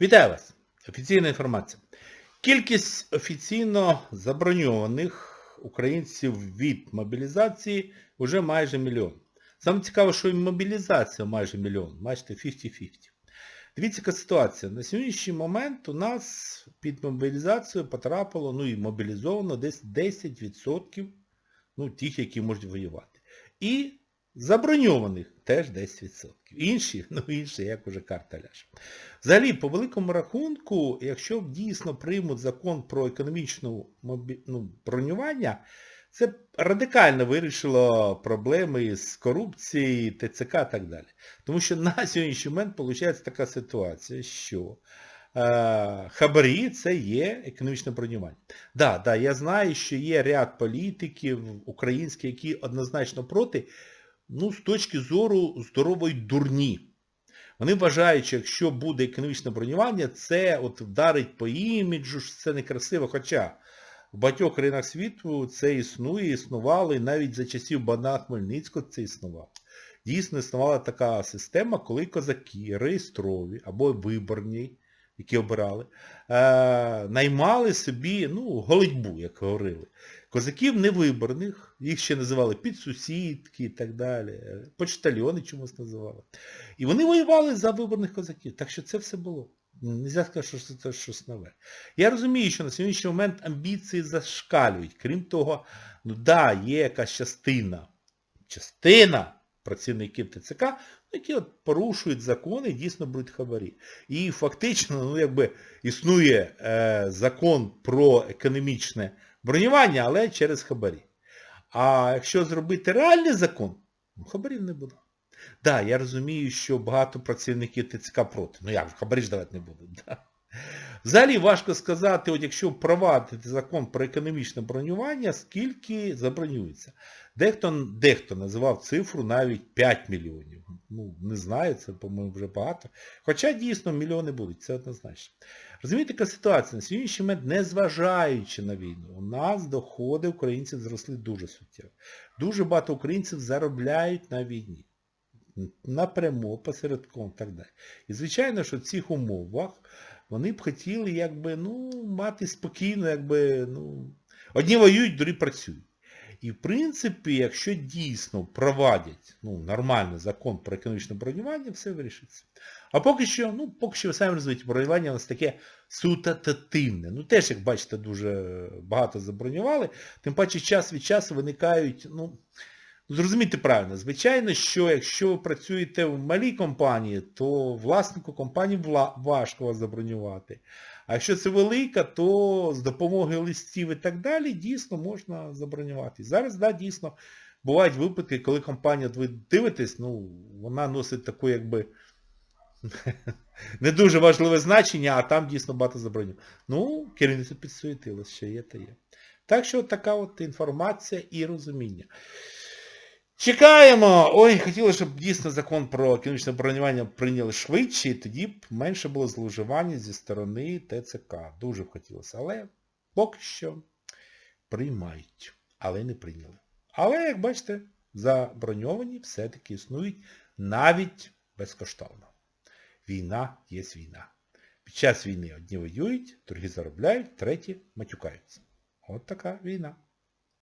Вітаю вас! Офіційна інформація. Кількість офіційно заброньованих українців від мобілізації вже майже мільйон. Саме цікаво, що і мобілізація майже мільйон, майже 50-50. Дивіться, яка ситуація. На сьогоднішній момент у нас під мобілізацію потрапило, ну і мобілізовано десь 10% ну, тих, які можуть воювати. І заброньованих теж 10%. Інші, ну інші, як уже карта ляже. Взагалі, по великому рахунку, якщо дійсно приймуть закон про економічне мобі... ну, бронювання, це радикально вирішило проблеми з корупцією, ТЦК і так далі. Тому що на сьогоднішній момент виходить така ситуація, що е, хабарі це є економічне бронювання. Да, да, я знаю, що є ряд політиків українських, які однозначно проти, ну, з точки зору здорової дурні. Вони вважають, що якщо буде економічне бронювання, це от вдарить по іміджу, що це некрасиво. Хоча в багатьох країнах світу це існує, існувало, і навіть за часів Богдана Хмельницького це існувало. Дійсно існувала така система, коли козаки реєстрові або виборні, які обирали, е, наймали собі, ну, голодьбу, як говорили. Козаків невиборних, їх ще називали підсусідки і так далі, почтальони чомусь називали. І вони воювали за виборних козаків. Так що це все було. Нельзя сказати, що це щось нове. Я розумію, що на сьогоднішній момент амбіції зашкалюють. Крім того, ну да, є якась частина, частина працівників ТЦК, які от порушують закони дійсно беруть хабарі. І фактично, ну якби існує е, закон про економічне бронювання, але через хабарі. А якщо зробити реальний закон, ну хабарів не буде. Так, да, я розумію, що багато працівників ТЦК проти. Ну як хабарі ж давати не будуть. Да. Взагалі важко сказати, от якщо впровадити закон про економічне бронювання, скільки забронюється. Дехто дехто називав цифру навіть 5 мільйонів. Ну, не знаю, це, по-моєму, вже багато. Хоча дійсно мільйони будуть, це однозначно. Розумієте, яка ситуація? На сьогоднішній момент, незважаючи на війну, у нас доходи українців зросли дуже суттєво. Дуже багато українців заробляють на війні. Напряму, посередком і так далі. І звичайно, що в цих умовах вони б хотіли якби, ну, мати спокійно, якби, ну, одні воюють, другі працюють. І в принципі, якщо дійсно впровадять ну, нормальний закон про економічне бронювання, все вирішиться. А поки що, ну, поки що ви самі розумієте, бронювання у нас таке сутатативне. Ну теж, як бачите, дуже багато забронювали. Тим паче час від часу виникають, ну, зрозумійте правильно, звичайно, що якщо ви працюєте в малій компанії, то власнику компанії важко вас забронювати. А якщо це велика, то з допомогою листів і так далі дійсно можна забронювати. Зараз, да, дійсно, бувають випадки, коли компанія, ви дивитесь, ну, вона носить таку, якби, не дуже важливе значення, а там дійсно багато забронювань. Ну, керівництво підсуетилось, ще є та є. Так що така от інформація і розуміння. Чекаємо! Ой, хотілося, щоб дійсно закон про економічне бронювання прийняли швидше, і тоді б менше було зловживання зі сторони ТЦК. Дуже б хотілося. Але поки що приймають. Але не прийняли. Але, як бачите, заброньовані все-таки існують навіть безкоштовно. Війна є війна. Під час війни одні воюють, другі заробляють, треті матюкаються. От така війна.